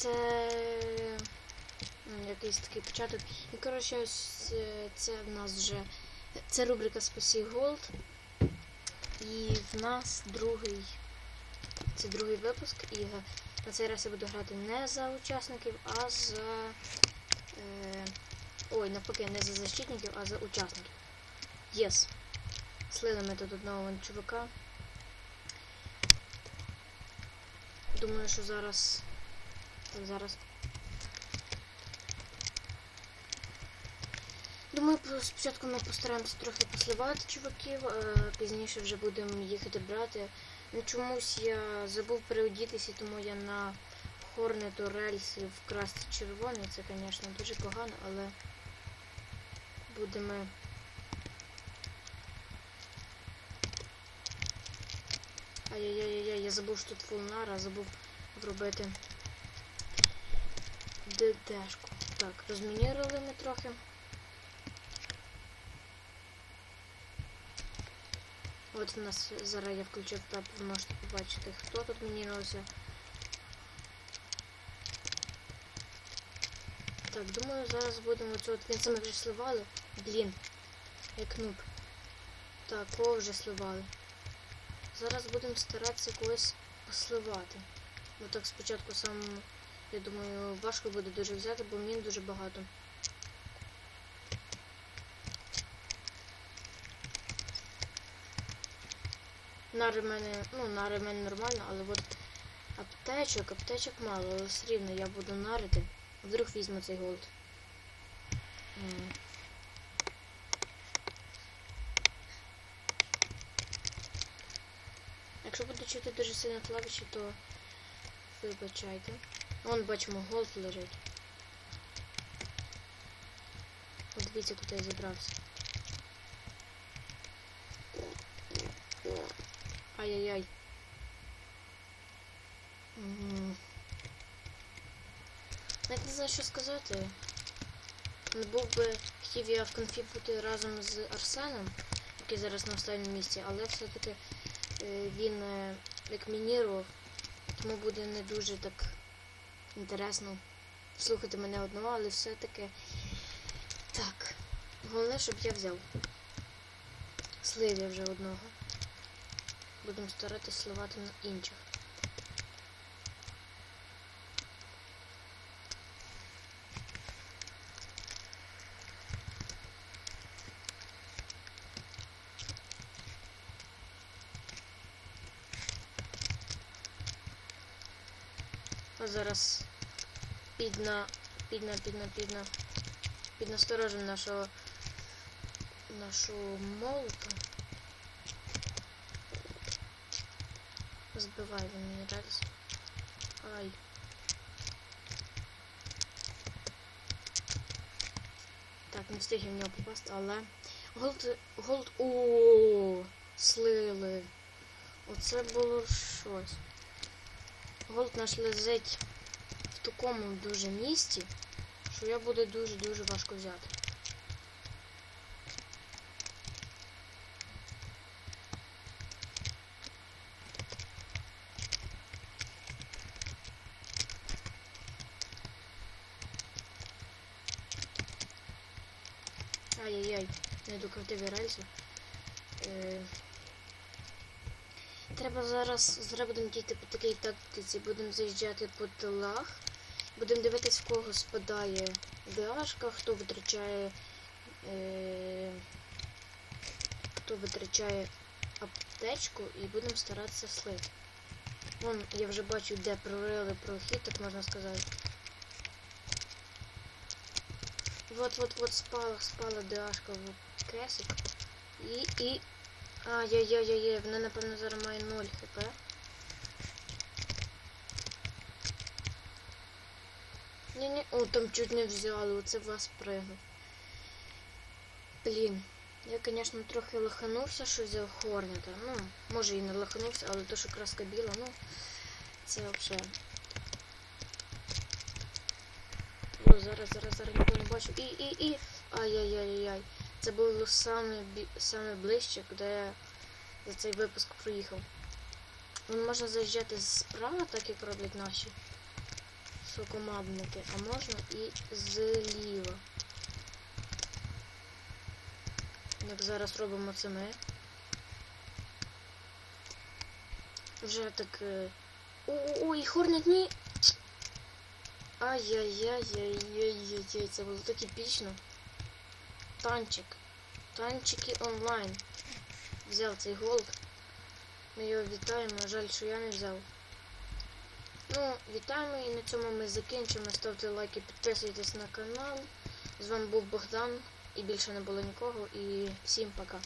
це якийсь такий початок. І коротше, ось е, це в нас вже це рубрика Спасі Голд. І в нас другий. Це другий випуск. І на цей раз я буду грати не за учасників, а за. Е, ой, навпаки, не за защитників, а за учасників. Єс. Слили ми тут одного чувака. Думаю, що зараз. Зараз. Думаю, спочатку ми постараємося трохи посливати чуваків, а пізніше вже будемо їхати брати. Ну чомусь я забув переодітися, тому я на Хорнету рельси вкрасти червоний. Це, звісно, дуже погано, але будемо. Ай-яй-яй-яй, я забув, що тут фулнара, забув вробити ДДшку. Так, розмінірували ми трохи. От у нас зараз я включив тап, ви можете побачити, хто тут мінірувався. Так, думаю, зараз будемо оцю от кінця ми вже сливали. Блін, як нуб. Так, кого вже сливали. Зараз будемо старатися когось посливати. Бо так спочатку сам, я думаю, важко буде дуже взяти, бо мін дуже багато. Нари мене, ну, нари в мене нормально, але от аптечок, аптечок мало, але все рівно я буду нарити. Вдруг візьму цей голд. Якщо буду чути дуже сильно клавіші, то вибачайте. Вон бачимо, голд лежить. От дивіться, куди я зібрався. Ай-яй-яй. Навіть не знаю, що сказати. Не був би хотів в конфі бути разом з Арсеном, який зараз на останньому місці, але все-таки е, він е, як мінірував, тому буде не дуже так інтересно слухати мене одного, але все-таки так. Головне, щоб я взяв. Слив я вже одного. Будемо старатись сливати на інших. Зараз підна, підна, підна, підна, піднасторожимо нашого нашого молота. Мені рельс. Ай. Так, не встиг я в нього попасти, але. Голд. Голд. О, слили. Оце було щось. Голд наш лежить в такому дуже місці, що я буде дуже-дуже важко взяти. Ай-яй-яй, не докрутив рельсу. Е, Треба зараз, зараз будемо діяти по такій тактиці, будемо заїжджати по тилах, будемо дивитись, в кого спадає ДАшка, хто витрачає, е, хто витрачає аптечку і будемо старатися слити. Вон, я вже бачу, де прорили прохід, так можна сказати. Вот-вот-вот спала, спала ДАшка в кесик. І, і Ай-яй-яй-яй, вона, напевно, зараз має 0 хп. Ні-ні, о, там чуть не взяли, оце вас пригнув. Блін, я, звісно, трохи лоханувся, що взяв Хорнета. Ну, може і не лоханувся, але то, що краска біла, ну, це взагалі. О, зараз, зараз, зараз нікого не бачу. І, і, і. Ай-яй-яй-яй. Це було саме, саме ближче, куди я за цей випуск проїхав. Вон можна заїжджати справа, так як роблять наші. сокомабники, а можна і зліва. Як зараз робимо це ми. Вже так. е, Ой, хорнет ні. Ай-яй-яй-яй-яй-яй, це було так епічно. Танчик. Танчики онлайн. Взяв цей голд. Ми його вітаємо. Жаль, що я не взяв. Ну, вітаємо і на цьому ми закінчимо. Ставте лайки, підписуйтесь на канал. З вами був Богдан. І більше не було нікого. І всім пока.